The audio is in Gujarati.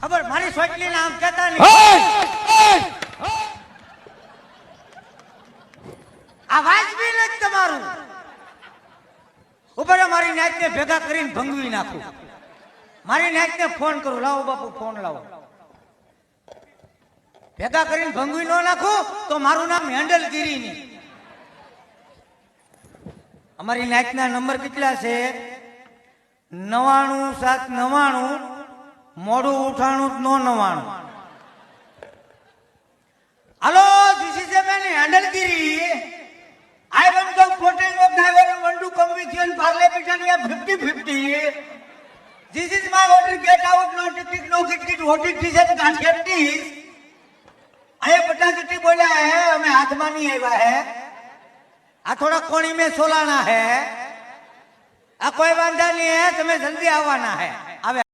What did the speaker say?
ખબર મારી સોટલી નામ કેતા નહીં. આ વાજબી નથી તમારું. ઉપર મારી નાતને ભેગા કરીને ભંગવી નાખું. મારી નાતને ફોન કરું. લાવો બાપુ ફોન લાવો. ભેગા કરીને ભંગવી ન નાખું તો મારું નામ હેન્ડલગીરી નહીં અમારી નાતના નંબર કેટલા છે? નવાણું સાત નવાણું મોડું ઉઠાણું નો નવાણું. Hello this is man હેન્ડલગીરી I one the fourteen of never one two come with you in parliament we are 50 50 This is my order. Get no ticket ticket. What it is, and can't get અહીંયા પચાસ બોલ્યા હે, અમે હાથમાં નહીં આવ્યા હે. આ થોડા કોણી મેં સોલાના હે. આ કોઈ વાંધા નહીં હે, તમે જલ્દી આવવાના હે. આવે.